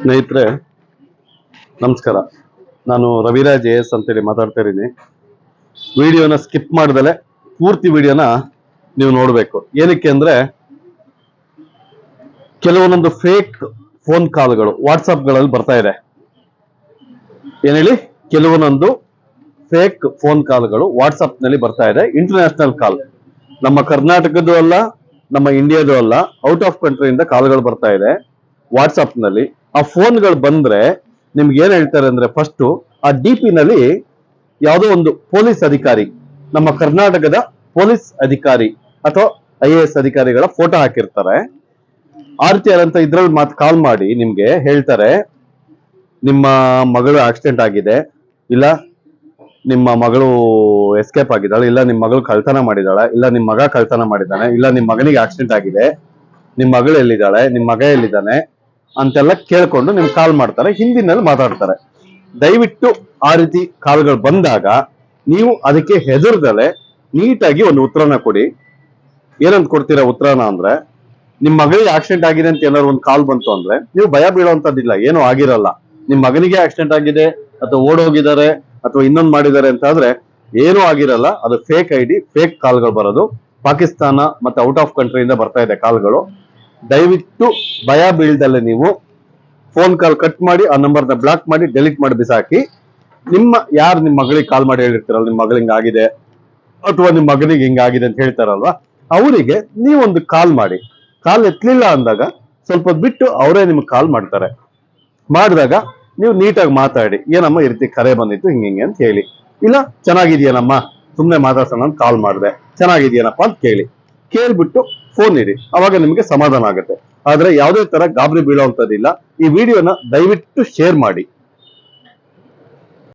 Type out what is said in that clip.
ಸ್ನೇಹಿತರೆ, ನಮಸ್ಕಾರ. ನಾನು ರವಿರಾಜ್ ಎ ಎಸ್ ಅಂತೇಳಿ ಮಾತಾಡ್ತಾ ಇದ್ದೀನಿ. ವಿಡಿಯೋನ ಸ್ಕಿಪ್ ಮಾಡ್ದಲೆ ಪೂರ್ತಿ ವಿಡಿಯೋನ ನೀವು ನೋಡಬೇಕು. ಏನಕ್ಕೆ ಅಂದರೆ, ಕೆಲವೊಂದೊಂದು ಫೇಕ್ ಫೋನ್ ಕಾಲ್ಗಳು ವಾಟ್ಸಪ್ಗಳಲ್ಲಿ ಬರ್ತಾ ಇದೆ. ಏನೇಳಿ ಕೆಲವೊಂದೊಂದು ಫೇಕ್ ಫೋನ್ ಕಾಲ್ಗಳು ವಾಟ್ಸಪ್ನಲ್ಲಿ ಬರ್ತಾ ಇದೆ. ಇಂಟರ್ನ್ಯಾಷನಲ್ ಕಾಲ್ ನಮ್ಮ ಕರ್ನಾಟಕದ್ದು ಅಲ್ಲ, ನಮ್ಮ ಇಂಡಿಯಾದು ಅಲ್ಲ ಔಟ್ ಆಫ್ ಕಂಟ್ರಿಯಿಂದ ಕಾಲ್ಗಳು ಬರ್ತಾ ಇದೆ. ವಾಟ್ಸಪ್ನಲ್ಲಿ ಆ ಫೋನ್ಗಳು ಬಂದ್ರೆ ನಿಮ್ಗೆ ಏನ್ ಹೇಳ್ತಾರೆ ಅಂದ್ರೆ ಫಸ್ಟ್ ಆ ಡಿ ಪಿ ನಲ್ಲಿ ಯಾವುದೋ ಒಂದು ಪೊಲೀಸ್ ಅಧಿಕಾರಿ, ನಮ್ಮ ಕರ್ನಾಟಕದ ಪೊಲೀಸ್ ಅಧಿಕಾರಿ ಅಥವಾ ಐ ಎ ಎಸ್ ಅಧಿಕಾರಿಗಳ ಫೋಟೋ ಹಾಕಿರ್ತಾರೆ. ಆ ರೀತಿ ಅಂತ ಇದ್ರಲ್ಲಿ ಮಾತು ಕಾಲ್ ಮಾಡಿ ನಿಮ್ಗೆ ಹೇಳ್ತಾರೆ, ನಿಮ್ಮ ಮಗಳು ಆಕ್ಸಿಡೆಂಟ್ ಆಗಿದೆ, ಇಲ್ಲ ನಿಮ್ಮ ಮಗಳು ಎಸ್ಕೇಪ್ ಆಗಿದ್ದಾಳೆ, ಇಲ್ಲ ನಿಮ್ಮ ಮಗಳು ಕಳ್ತನ ಮಾಡಿದಾಳೆ ಇಲ್ಲ ನಿಮ್ಮ ಮಗ ಕಳ್ತನ ಮಾಡಿದ್ದಾನೆ, ಇಲ್ಲ ನಿಮ್ಮ ಮಗನಿಗೆ ಆಕ್ಸಿಡೆಂಟ್ ಆಗಿದೆ, ನಿಮ್ಮ ಮಗಳು ಎಲ್ಲಿದ್ದಾಳೆ, ನಿಮ್ಮ ಮಗ ಎಲ್ಲಿದ್ದಾನೆ ಅಂತೆಲ್ಲ ಕೇಳ್ಕೊಂಡು ನಿಮ್ಗೆ ಕಾಲ್ ಮಾಡ್ತಾರೆ, ಹಿಂದಿನಲ್ಲಿ ಮಾತಾಡ್ತಾರೆ. ದಯವಿಟ್ಟು ಆ ರೀತಿ ಕಾಲ್ಗಳು ಬಂದಾಗ ನೀವು ಅದಕ್ಕೆ ಹೆದರ್ದಲೆ ನೀಟಾಗಿ ಒಂದು ಉತ್ತರನ ಕೊಡಿ. ಏನಂತ ಕೊಡ್ತೀರಾ ಉತ್ತರನ ಅಂದ್ರೆ, ನಿಮ್ ಮಗಳಿಗೆ ಆಕ್ಸಿಡೆಂಟ್ ಆಗಿದೆ ಅಂತ ಏನಾದ್ರು ಒಂದು ಕಾಲ್ ಬಂತು ಅಂದ್ರೆ, ನೀವು ಭಯ ಬೀಳುವಂತದ್ದಿಲ್ಲ ಏನೂ ಆಗಿರಲ್ಲ. ನಿಮ್ ಮಗನಿಗೆ ಆಕ್ಸಿಡೆಂಟ್ ಆಗಿದೆ, ಅಥವಾ ಓಡೋಗಿದ್ದಾರೆ, ಅಥವಾ ಇನ್ನೊಂದು ಮಾಡಿದ್ದಾರೆ ಅಂತ ಆದ್ರೆ ಏನೂ ಆಗಿರಲ್ಲ. ಅದು ಫೇಕ್ ಐ ಡಿ ಫೇಕ್ ಕಾಲ್ಗಳು ಬರೋದು. ಪಾಕಿಸ್ತಾನ ಮತ್ತೆ ಔಟ್ ಆಫ್ ಕಂಟ್ರಿಯಿಂದ ಬರ್ತಾ ಇದೆ ಕಾಲ್ಗಳು. ದಯವಿಟ್ಟು ಭಯ ಬೀಳ್ದಲ್ಲೇ ನೀವು ಫೋನ್ ಕಾಲ್ ಕಟ್ ಮಾಡಿ, ಆ ನಂಬರ್ನ ಬ್ಲಾಕ್ ಮಾಡಿ ಡೆಲೀಟ್ ಮಾಡಿ ಬಿಸಾಕಿ. ನಿಮ್ಮ ಯಾರು ನಿಮ್ಮ ಮಗಳಿಗೆ ಕಾಲ್ ಮಾಡಿ ಹೇಳಿರ್ತಾರಲ್ಲ ನಿಮ್ಮ ಮಗಳ ಹಿಂಗಾಗಿದೆ, ಅಥವಾ ನಿಮ್ಮ ಮಗನಿಗೆ ಹಿಂಗಾಗಿದೆ ಅಂತ ಹೇಳ್ತಾರಲ್ವಾ, ಅವರಿಗೆ ನೀವೊಂದು ಕಾಲ್ ಮಾಡಿ. ಕಾಲ್ ಎತ್ತಲಿಲ್ಲ ಅಂದಾಗ ಸ್ವಲ್ಪ ಬಿಟ್ಟು ಅವರೇ ನಿಮ್ಗೆ ಕಾಲ್ ಮಾಡ್ತಾರೆ. ಮಾಡಿದಾಗ ನೀವು ನೀಟಾಗಿ ಮಾತಾಡಿ, ಏನಮ್ಮ ಈ ರೀತಿ ಕರೆ ಬಂದಿತ್ತು, ಹಿಂಗೆ ಹಿಂಗೆ ಅಂತ ಹೇಳಿ. ಇಲ್ಲ, ಚೆನ್ನಾಗಿದೆಯೇನಮ್ಮ ಸುಮ್ಮನೆ ಮಾತಾಡ್ಸೋಣ ಅಂತ ಕಾಲ್ ಮಾಡಿದೆ, ಚೆನ್ನಾಗಿದೆಯೇನಪ್ಪ ಅಂತ ಕೇಳಿ. ಕೇಳ್ಬಿಟ್ಟು ಫೋನ್ ಇಡಿ ಅವಾಗ ನಿಮಗೆ ಸಮಾಧಾನ ಆಗುತ್ತೆ. ಆದ್ರೆ ಯಾವುದೇ ತರ ಗಾಬರಿ ಬೀಳುವಂತದ್ದಿಲ್ಲ ಈ ವಿಡಿಯೋನ ದಯವಿಟ್ಟು ಶೇರ್ ಮಾಡಿ.